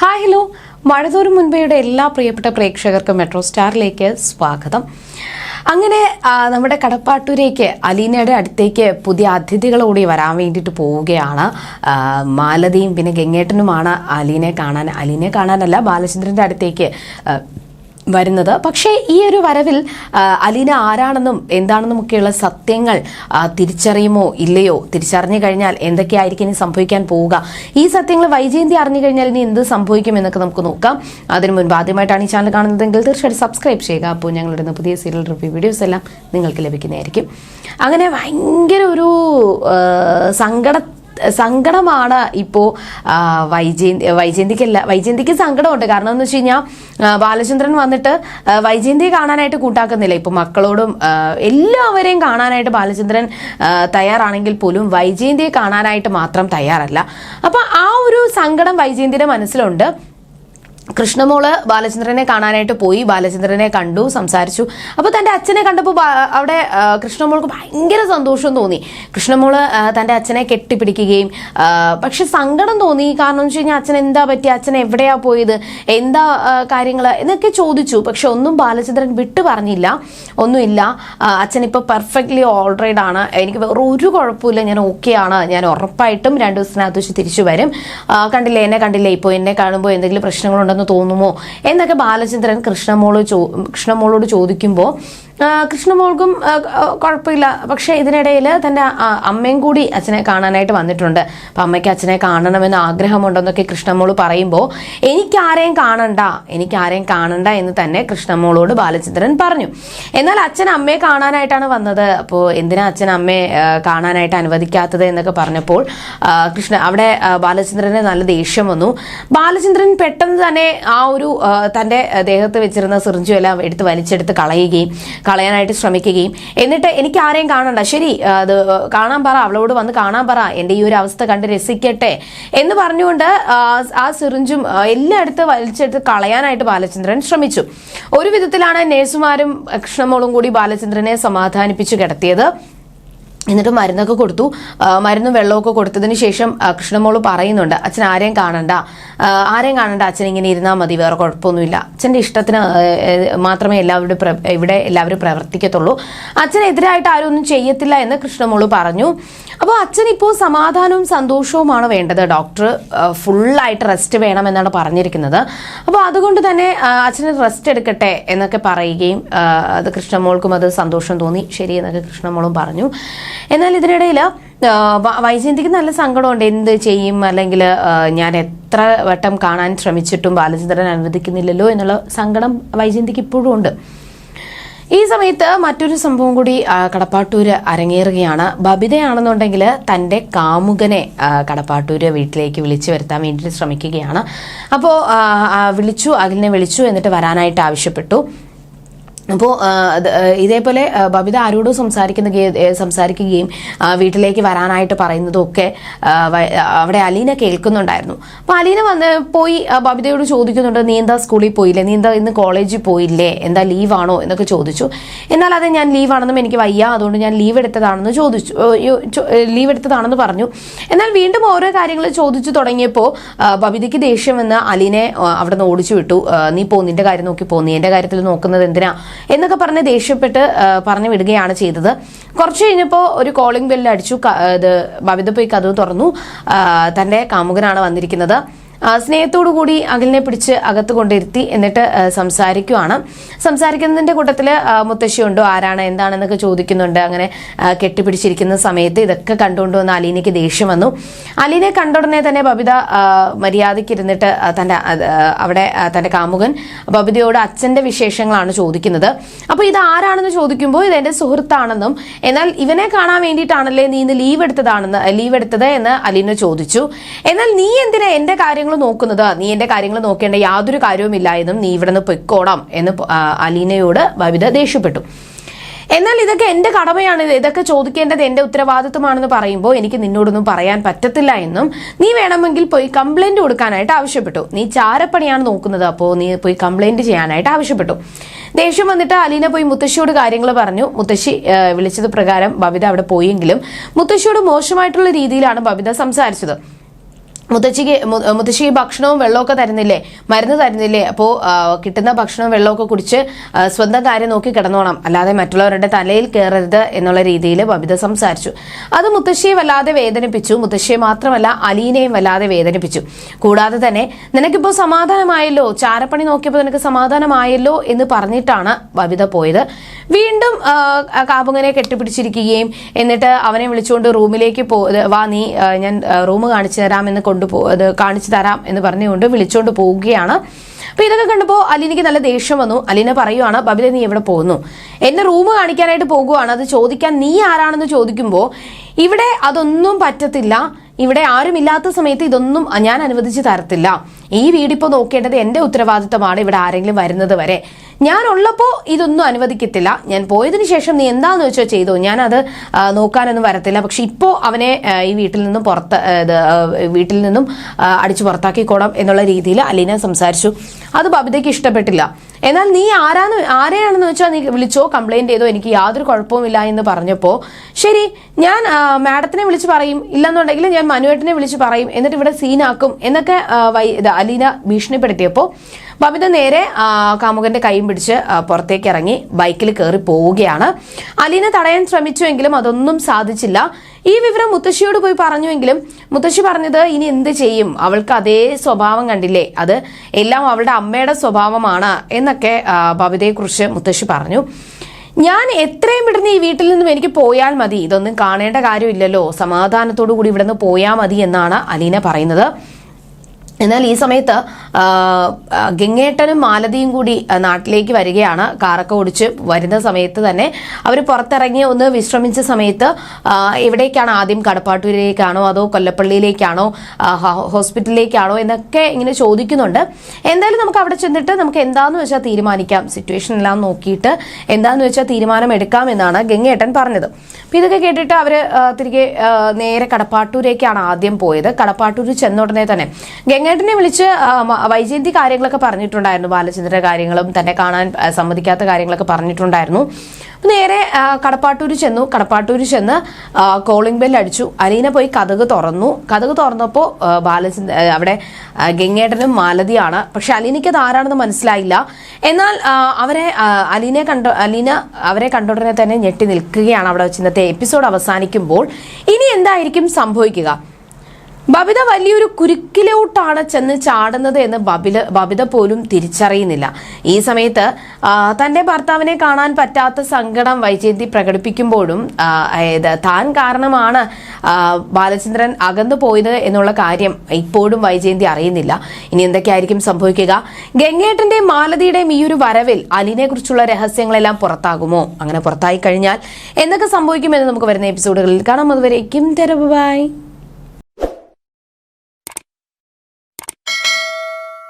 Hi hello. മഴതോറും മുൻപയുടെ എല്ലാ പ്രിയപ്പെട്ട പ്രേക്ഷകർക്കും മെട്രോ സ്റ്റാറിലേക്ക് സ്വാഗതം. അങ്ങനെ നമ്മുടെ കടപ്പാട്ടൂരേക്ക് അലീനയുടെ അടുത്തേക്ക് പുതിയ അതിഥികളോടി വരാൻ വേണ്ടിയിട്ട് പോവുകയാണ്. മാലതിയും പിന്നെ ഗംഗേട്ടനുമാണ് അലീനെ കാണാൻ. അലീനെ കാണാനല്ല ബാലചന്ദ്രന്റെ അടുത്തേക്ക് വരുന്നത്. പക്ഷേ ഈ ഒരു വരവിൽ അലീന ആരാണെന്നും എന്താണെന്നും ഒക്കെയുള്ള സത്യങ്ങൾ തിരിച്ചറിയുമോ ഇല്ലയോ? തിരിച്ചറിഞ്ഞു കഴിഞ്ഞാൽ എന്തൊക്കെയായിരിക്കും ഇനി സംഭവിക്കാൻ പോവുക? ഈ സത്യങ്ങൾ വൈജയന്തി അറിഞ്ഞു കഴിഞ്ഞാൽ ഇനി എന്ത് സംഭവിക്കും എന്നൊക്കെ നമുക്ക് നോക്കാം. അതിനു മുൻപ് ആദ്യമായിട്ടാണ് ഈ ചാനൽ കാണുന്നതെങ്കിൽ തീർച്ചയായിട്ടും സബ്സ്ക്രൈബ് ചെയ്യുക. അപ്പോൾ ഞങ്ങളുടെ പുതിയ സീരിയൽ റിവ്യൂ വീഡിയോസ് എല്ലാം നിങ്ങൾക്ക് ലഭിക്കുന്നതായിരിക്കും. അങ്ങനെ ഭയങ്കര ഒരു സങ്കട സങ്കടമാണ് ഇപ്പോൾ വൈജയന്തി വൈജയന്തിക്കല്ല വൈജയന്തിക്ക് സങ്കടമുണ്ട്. കാരണം എന്ന് വെച്ച് കഴിഞ്ഞാൽ ബാലചന്ദ്രൻ വന്നിട്ട് വൈജയന്തിയെ കാണാനായിട്ട് കൂട്ടാക്കുന്നില്ല. ഇപ്പോൾ മക്കളോടും എല്ലാവരെയും കാണാനായിട്ട് ബാലചന്ദ്രൻ തയ്യാറാണെങ്കിൽ പോലും വൈജയന്തിയെ കാണാനായിട്ട് മാത്രം തയ്യാറല്ല. അപ്പം ആ ഒരു സങ്കടം വൈജയന്തിയുടെ മനസ്സിലുണ്ട്. കൃഷ്ണമോൾ ബാലചന്ദ്രനെ കാണാനായിട്ട് പോയി. ബാലചന്ദ്രനെ കണ്ടു സംസാരിച്ചു. അപ്പോൾ തന്റെ അച്ഛനെ കണ്ടപ്പോൾ അവിടെ കൃഷ്ണമോൾക്ക് ഭയങ്കര സന്തോഷം തോന്നി. കൃഷ്ണമോൾ തന്റെ അച്ഛനെ കെട്ടിപ്പിടിക്കുകയും പക്ഷെ സങ്കടം തോന്നി. കാരണം എന്ന് വെച്ച് കഴിഞ്ഞാൽ അച്ഛൻ എന്താ പറ്റി? അച്ഛൻ എവിടെയാ പോയത്? എന്താ കാര്യങ്ങൾ എന്നൊക്കെ ചോദിച്ചു. പക്ഷെ ഒന്നും ബാലചന്ദ്രൻ വിട്ടു പറഞ്ഞില്ല. ഒന്നുമില്ല. അച്ഛൻ ഇപ്പോൾ പെർഫെക്റ്റ്ലി ഓൾറൈഡ് ആണ്. എനിക്ക് വേറെ ഒരു കുഴപ്പമില്ല ഞാൻ ഓക്കെ ആണ്. ഞാൻ ഉറപ്പായിട്ടും രണ്ട് ദിവസത്തിനകത്ത് വെച്ച് തിരിച്ചു വരും. കണ്ടില്ല? എന്നെ കണ്ടില്ലേ? ഇപ്പോൾ എന്നെ കാണുമ്പോൾ എന്തെങ്കിലും പ്രശ്നങ്ങളുണ്ടെന്ന് തോന്നുമോ? എന്നൊക്കെ ബാലചന്ദ്രൻ കൃഷ്ണമോൾ ചോ കൃഷ്ണമോളോട് ചോദിക്കുമ്പോൾ കൃഷ്ണമോൾക്കും കുഴപ്പമില്ല. പക്ഷേ ഇതിനിടയിൽ തന്റെ അമ്മയും കൂടി അച്ഛനെ കാണാനായിട്ട് വന്നിട്ടുണ്ട്. അപ്പം അമ്മയ്ക്ക് അച്ഛനെ കാണണമെന്ന് ആഗ്രഹമുണ്ടെന്നൊക്കെ കൃഷ്ണമോൾ പറയുമ്പോൾ എനിക്ക് ആരെയും കാണണ്ട എനിക്ക് ആരെയും കാണണ്ട എന്ന് തന്നെ കൃഷ്ണമോളോട് ബാലചന്ദ്രൻ പറഞ്ഞു. എന്നാൽ അച്ഛൻ അമ്മയെ കാണാനായിട്ടാണ് വന്നത്. അപ്പോൾ എന്തിനാ അച്ഛൻ അമ്മയെ കാണാനായിട്ട് അനുവദിക്കാത്തത് എന്നൊക്കെ പറഞ്ഞപ്പോൾ കൃഷ്ണ അവിടെ ബാലചന്ദ്രന് നല്ല ദേഷ്യം വന്നു. ബാലചന്ദ്രൻ പെട്ടെന്ന് തന്നെ ആ ഒരു തന്റെ ദേഹത്ത് വെച്ചിരുന്ന സിറിഞ്ചു എല്ലാം എടുത്ത് വലിച്ചെടുത്ത് കളയുകയും കളയാനായിട്ട് ശ്രമിക്കുകയും. എന്നിട്ട് എനിക്ക് ആരെയും കാണണ്ട. ശരി അത് കാണാൻ പറ അവളോട് വന്ന് കാണാൻ പറ എന്റെ ഈ ഒരു അവസ്ഥ കണ്ട് രസിക്കട്ടെ എന്ന് പറഞ്ഞുകൊണ്ട് ആ, സിറിഞ്ചും എല്ലായിടത്ത് വലിച്ചെടുത്ത് കളയാനായിട്ട് ബാലചന്ദ്രൻ ശ്രമിച്ചു. ഒരു വിധത്തിലാണ് നേഴ്സുമാരും കൃഷ്ണമോളും കൂടി ബാലചന്ദ്രനെ സമാധാനിപ്പിച്ചു കിടത്തിയത്. എന്നിട്ട് മരുന്നൊക്കെ കൊടുത്തു. മരുന്നും വെള്ളമൊക്കെ കൊടുത്തതിന് ശേഷം കൃഷ്ണമോൾ പറയുന്നുണ്ട് അച്ഛൻ ആരെയും കാണണ്ട. ആരെയും കാണണ്ട. അച്ഛൻ ഇങ്ങനെ ഇരുന്നാൽ മതി. വേറെ കുഴപ്പമൊന്നുമില്ല. അച്ഛന്റെ ഇഷ്ടത്തിന് മാത്രമേ എല്ലാവരുടെ ഇവിടെ എല്ലാവരും പ്രവർത്തിക്കത്തുള്ളൂ. അച്ഛനെതിരായിട്ട് ആരും ഒന്നും ചെയ്യത്തില്ല എന്ന് കൃഷ്ണമോൾ പറഞ്ഞു. അപ്പോൾ അച്ഛൻ ഇപ്പോൾ സമാധാനവും സന്തോഷവുമാണ് വേണ്ടത്. ഡോക്ടർ ഫുള്ളായിട്ട് റെസ്റ്റ് വേണമെന്നാണ് പറഞ്ഞിരിക്കുന്നത്. അപ്പോൾ അതുകൊണ്ട് തന്നെ അച്ഛന് റെസ്റ്റ് എടുക്കട്ടെ എന്നൊക്കെ പറയുകയും അത് കൃഷ്ണമോൾക്കും അത് സന്തോഷം തോന്നി. ശരി എന്നൊക്കെ കൃഷ്ണമോളും പറഞ്ഞു. എന്നാൽ ഇതിനിടയിൽ വൈജയന്തിക്ക് നല്ല സങ്കടമുണ്ട്. എന്ത് ചെയ്യും? അല്ലെങ്കിൽ ഞാൻ എത്ര വട്ടം കാണാൻ ശ്രമിച്ചിട്ടും ബാലചന്ദ്രൻ അനുവദിക്കുന്നില്ലല്ലോ എന്നുള്ള സങ്കടം വൈജയന്തിക്ക് ഇപ്പോഴും ഉണ്ട്. ഈ സമയത്ത് മറ്റൊരു സംഭവം കൂടി കടപ്പാട്ടൂര് അരങ്ങേറുകയാണ്. ബബിതയാണെന്നുണ്ടെങ്കിൽ തന്റെ കാമുകനെ കടപ്പാട്ടൂര് വീട്ടിലേക്ക് വിളിച്ചു വരുത്താൻ വേണ്ടിയിട്ട് ശ്രമിക്കുകയാണ്. അപ്പോൾ വിളിച്ചു അഖിലിനെ വിളിച്ചു എന്നിട്ട് വരാനായിട്ട് ആവശ്യപ്പെട്ടു. അപ്പോൾ ഇതേപോലെ ബബിത ആരോടും സംസാരിക്കുന്ന സംസാരിക്കുകയും വീട്ടിലേക്ക് വരാനായിട്ട് പറയുന്നതും ഒക്കെ അവിടെ അലീന കേൾക്കുന്നുണ്ടായിരുന്നു. അപ്പോൾ അലീന വന്ന് പോയി ബബിതയോട് ചോദിക്കുന്നുണ്ട് നീ എന്താ സ്കൂളിൽ പോയില്ലേ? നീ എന്താ ഇന്ന് കോളേജിൽ പോയില്ലേ? എന്താ ലീവാണോ? എന്നൊക്കെ ചോദിച്ചു. എന്നാൽ അത് ഞാൻ ലീവാണെന്നും എനിക്ക് വയ്യ അതുകൊണ്ട് ഞാൻ ലീവ് എടുത്തതാണെന്ന് ചോദിച്ചു ലീവ് എടുത്തതാണെന്ന് പറഞ്ഞു. എന്നാൽ വീണ്ടും ഓരോ കാര്യങ്ങൾ ചോദിച്ചു തുടങ്ങിയപ്പോൾ ബബിതയ്ക്ക് ദേഷ്യം വന്ന് അലീനെ അവിടെ നിന്ന് ഓടിച്ചു വിട്ടു. നീ പോ നിന്റെ കാര്യം നോക്കി പോ. നീ എന്റെ കാര്യത്തിൽ നോക്കുന്നത് എന്തിനാ? എന്നൊക്കെ പറഞ്ഞ് ദേഷ്യപ്പെട്ട് പറഞ്ഞു വിടുകയാണ് ചെയ്തത്. കുറച്ച് കഴിഞ്ഞപ്പോൾ ഒരു കോളിംഗ് ബെല്ല് അടിച്ചു ക- ഇത് ബബിത പോയി കഥവ് തുറന്നു. തന്റെ കാമുകനാണ് വന്നിരിക്കുന്നത്. സ്നേഹത്തോടു കൂടി അഖിലിനെ പിടിച്ച് അകത്ത് കൊണ്ടിരുത്തി എന്നിട്ട് സംസാരിക്കുവാണ്. സംസാരിക്കുന്നതിന്റെ കൂട്ടത്തിൽ മുത്തശ്ശിയുണ്ടോ? ആരാണ്? എന്താണെന്നൊക്കെ ചോദിക്കുന്നുണ്ട്. അങ്ങനെ കെട്ടിപ്പിടിച്ചിരിക്കുന്ന സമയത്ത് ഇതൊക്കെ കണ്ടുകൊണ്ട് വന്ന അലീനയ്ക്ക് ദേഷ്യം വന്നു. അലീനെ കണ്ട ഉടനെ തന്നെ ബബിത മര്യാദയ്ക്ക് ഇരുന്നിട്ട് തന്റെ അവിടെ തന്റെ കാമുകൻ ബബിതയോട് അച്ഛന്റെ വിശേഷങ്ങളാണ് ചോദിക്കുന്നത്. അപ്പോൾ ഇത് ആരാണെന്ന് ചോദിക്കുമ്പോൾ ഇത് എന്റെ സുഹൃത്താണെന്നും എന്നാൽ ഇവനെ കാണാൻ വേണ്ടിയിട്ടാണല്ലേ നീ ഇന്ന് ലീവ് എടുത്തതാണെന്ന് ലീവ് എടുത്തത് എന്ന് അലീന ചോദിച്ചു. എന്നാൽ നീ എന്തിനാ എന്റെ കാര്യങ്ങൾ നോക്കുന്നത് നീ എന്റെ കാര്യങ്ങൾ നോക്കേണ്ട യാതൊരു കാര്യവുമില്ല എന്നും നീ ഇവിടെ നിന്ന് പൊയ്ക്കോടാം എന്ന് അലീനയോട് ബബിത ദേഷ്യപ്പെട്ടു. എന്നാൽ ഇതൊക്കെ എന്റെ കടമയാണ്. ഇതൊക്കെ ചോദിക്കേണ്ടത് എന്റെ ഉത്തരവാദിത്വമാണെന്ന് പറയുമ്പോൾ എനിക്ക് നിന്നോടൊന്നും പറയാൻ പറ്റത്തില്ല എന്നും നീ വേണമെങ്കിൽ പോയി കംപ്ലൈന്റ് കൊടുക്കാനായിട്ട് ആവശ്യപ്പെട്ടു. നീ ചാരപ്പണിയാണ് നോക്കുന്നത് അപ്പോൾ നീ പോയി കംപ്ലൈന്റ് ചെയ്യാനായിട്ട് ആവശ്യപ്പെട്ടു. ദേഷ്യം വന്നിട്ട് അലീന പോയി മുത്തശ്ശിയോട് കാര്യങ്ങൾ പറഞ്ഞു. മുത്തശ്ശി വിളിച്ചത് പ്രകാരം ബബിത അവിടെ പോയെങ്കിലും മുത്തശ്ശിയോട് മോശമായിട്ടുള്ള രീതിയിലാണ് ബബിത സംസാരിച്ചത്. മുത്തശ്ശിക്ക് മുത്തശ്ശിക്ക് മുത്തശ്ശി ഭക്ഷണവും വെള്ളമൊക്കെ തരുന്നില്ലേ? മരുന്ന് തരുന്നില്ലേ? അപ്പോൾ കിട്ടുന്ന ഭക്ഷണവും വെള്ളമൊക്കെ കുടിച്ച് സ്വന്തം കാര്യം നോക്കി കിടന്നോണം. അല്ലാതെ മറ്റുള്ളവരുടെ തലയിൽ കയറരുത് എന്നുള്ള രീതിയിൽ ബബിത സംസാരിച്ചു. അത് മുത്തശ്ശിയെ വല്ലാതെ വേദനിപ്പിച്ചു. മുത്തശ്ശിയെ മാത്രമല്ല അലീനയും വല്ലാതെ വേദനിപ്പിച്ചു. കൂടാതെ തന്നെ നിനക്കിപ്പോൾ സമാധാനമായല്ലോ? ചാരപ്പണി നോക്കിയപ്പോൾ നിനക്ക് സമാധാനമായല്ലോ? എന്ന് പറഞ്ഞിട്ടാണ് ബബിത പോയത്. വീണ്ടും കാബുങ്ങനെ ആ കെട്ടിപ്പിടിച്ചിരിക്കുകയും എന്നിട്ട് അവനെ വിളിച്ചുകൊണ്ട് റൂമിലേക്ക് പോ വാ നീ ഞാൻ റൂം കാണിച്ചു തരാമെന്ന് കൊണ്ടുപോ അത് കാണിച്ചു തരാം എന്ന് പറഞ്ഞുകൊണ്ട് വിളിച്ചുകൊണ്ട് പോവുകയാണ്. അപ്പൊ ഇതൊക്കെ കണ്ടപ്പോൾ അലീനയ്ക്ക് നല്ല ദേഷ്യം വന്നു. അലീന പറയുവാണ് ബബില നീ എവിടെ പോകുന്നു? എന്നെ റൂം കാണിക്കാനായിട്ട് പോകുവാണ്. അത് ചോദിക്കാൻ നീ ആരാണെന്ന് ചോദിക്കുമ്പോൾ ഇവിടെ അതൊന്നും പറ്റത്തില്ല. ഇവിടെ ആരുമില്ലാത്ത സമയത്ത് ഇതൊന്നും ഞാൻ അനുവദിച്ച് തരത്തില്ല. ഈ വീടിപ്പോൾ നോക്കേണ്ടത് എന്റെ ഉത്തരവാദിത്തമാണ് ഇവിടെ ആരെങ്കിലും വരുന്നത് വരെ. ഞാൻ ഉള്ളപ്പോൾ ഇതൊന്നും അനുവദിക്കത്തില്ല. ഞാൻ പോയതിനു ശേഷം നീ എന്താന്ന് വെച്ചോ ചെയ്തോ? ഞാനത് നോക്കാനൊന്നും വരത്തില്ല. പക്ഷെ ഇപ്പോൾ അവനെ ഈ വീട്ടിൽ നിന്നും പുറത്ത് വീട്ടിൽ നിന്നും അടിച്ചു പുറത്താക്കിക്കോണം എന്നുള്ള രീതിയിൽ അലീന സംസാരിച്ചു. അത് ബബിതയ്ക്ക് ഇഷ്ടപ്പെട്ടില്ല. എന്നാൽ നീ ആരാന്ന് ആരെയാണെന്ന് വെച്ചാൽ നീ വിളിച്ചോ കംപ്ലൈന്റ് ചെയ്തോ എനിക്ക് യാതൊരു കുഴപ്പവുമില്ല എന്ന് പറഞ്ഞപ്പോൾ ശരി ഞാൻ മാഡത്തിനെ വിളിച്ച് പറയും. ഇല്ലെന്നുണ്ടെങ്കിൽ ഞാൻ മനുവേട്ടനെ വിളിച്ച് പറയും. എന്നിട്ട് ഇവിടെ സീനാക്കും. എന്നൊക്കെ വൈ- അലീന ഭീഷണിപ്പെടുത്തിയപ്പോൾ ബബിത നേരെ കാമുകന്റെ കൈയും പിടിച്ച് പുറത്തേക്ക് ഇറങ്ങി ബൈക്കിൽ കയറി പോവുകയാണ്. അലീന തടയാൻ ശ്രമിച്ചുവെങ്കിലും അതൊന്നും സാധിച്ചില്ല. ഈ വിവരം മുത്തശ്ശിയോട് പോയി പറഞ്ഞുവെങ്കിലും മുത്തശ്ശി പറഞ്ഞത് ഇനി എന്ത് ചെയ്യും? അവൾക്ക് അതേ സ്വഭാവം കണ്ടില്ലേ? അത് എല്ലാം അവളുടെ അമ്മയുടെ സ്വഭാവമാണ് എന്നൊക്കെ ബബിതയെക്കുറിച്ച് മുത്തശ്ശി പറഞ്ഞു. ഞാൻ എത്രയും പെട്ടെന്ന് ഈ വീട്ടിൽ നിന്നും എനിക്ക് പോയാൽ മതി. ഇതൊന്നും കാണേണ്ട കാര്യമില്ലല്ലോ. സമാധാനത്തോടു കൂടി ഇവിടെ നിന്ന് പോയാൽ മതി എന്നാണ് അലീന പറയുന്നത്. എന്നാൽ ഈ സമയത്ത് ഗംഗേട്ടനും മാലതിയും കൂടി നാട്ടിലേക്ക് വരികയാണ്. കാറൊക്കെ ഓടിച്ച് വരുന്ന സമയത്ത് തന്നെ അവർ പുറത്തിറങ്ങി ഒന്ന് വിശ്രമിച്ച സമയത്ത് എവിടേക്കാണ് ആദ്യം കടപ്പാട്ടൂരിലേക്കാണോ അതോ കൊല്ലപ്പള്ളിയിലേക്കാണോ ഹോസ്പിറ്റലിലേക്കാണോ എന്നൊക്കെ ഇങ്ങനെ ചോദിക്കുന്നുണ്ട്. എന്തായാലും നമുക്ക് അവിടെ ചെന്നിട്ട് നമുക്ക് എന്താന്ന് വെച്ചാൽ തീരുമാനിക്കാം. സിറ്റുവേഷൻ എല്ലാം നോക്കിയിട്ട് എന്താന്ന് വെച്ചാൽ തീരുമാനം എടുക്കാം എന്നാണ് ഗംഗേട്ടൻ പറഞ്ഞത്. അപ്പൊ ഇതൊക്കെ കേട്ടിട്ട് അവർ തിരികെ നേരെ കടപ്പാട്ടൂരേക്കാണ് ആദ്യം പോയത്. കടപ്പാട്ടൂർ ചെന്ന ഉടനെ തന്നെ ഗംഗേട്ടനെ വിളിച്ച് വൈജയന്തി കാര്യങ്ങളൊക്കെ പറഞ്ഞിട്ടുണ്ടായിരുന്നു ബാലചന്ദ്ര കാര്യങ്ങളും തന്നെ കാണാൻ സമ്മതിക്കാത്ത കാര്യങ്ങളൊക്കെ പറഞ്ഞിട്ടുണ്ടായിരുന്നു. നേരെ കടപ്പാട്ടൂർ ചെന്നു. കടപ്പാട്ടൂർ ചെന്ന് കോളിംഗ് ബെൽ അടിച്ചു. അലീന പോയി കഥക് തുറന്നു. കഥക് തുറന്നപ്പോൾ ബാലചന്ദ്ര അവിടെ ഗംഗേട്ടനും മാലതിയാണ്. പക്ഷെ അലീനയ്ക്ക് അത് ആരാണെന്ന് മനസ്സിലായില്ല. എന്നാൽ അവരെ അലീനെ കണ്ട അലീന അവരെ കണ്ടുടനെ തന്നെ ഞെട്ടി നിൽക്കുകയാണ് അവിടെ വെച്ച് ഇന്നത്തെ എപ്പിസോഡ് അവസാനിക്കുമ്പോൾ. ഇനി എന്തായിരിക്കും സംഭവിക്കുക? ബബിത വലിയൊരു കുരുക്കിലോട്ടാണ് ചെന്ന് ചാടുന്നത് എന്ന് ബബില ബബിത പോലും തിരിച്ചറിയുന്നില്ല. ഈ സമയത്ത് തന്റെ ഭർത്താവിനെ കാണാൻ പറ്റാത്ത സങ്കടം വൈജയന്തി പ്രകടിപ്പിക്കുമ്പോഴും അതായത് താൻ കാരണമാണ് ബാലചന്ദ്രൻ അകന്നു പോയത് എന്നുള്ള കാര്യം ഇപ്പോഴും വൈജയന്തി അറിയുന്നില്ല. ഇനി എന്തൊക്കെയായിരിക്കും സംഭവിക്കുക? ഗംഗേട്ടന്റെയും മാലതിയുടെയും ഈ ഒരു വരവിൽ അലിനെ കുറിച്ചുള്ള രഹസ്യങ്ങളെല്ലാം പുറത്താകുമോ? അങ്ങനെ പുറത്തായി കഴിഞ്ഞാൽ എന്തൊക്കെ സംഭവിക്കുമെന്ന് നമുക്ക് വരുന്ന എപ്പിസോഡുകളിൽ കാണാം. അതുവരേക്കും ബൈ.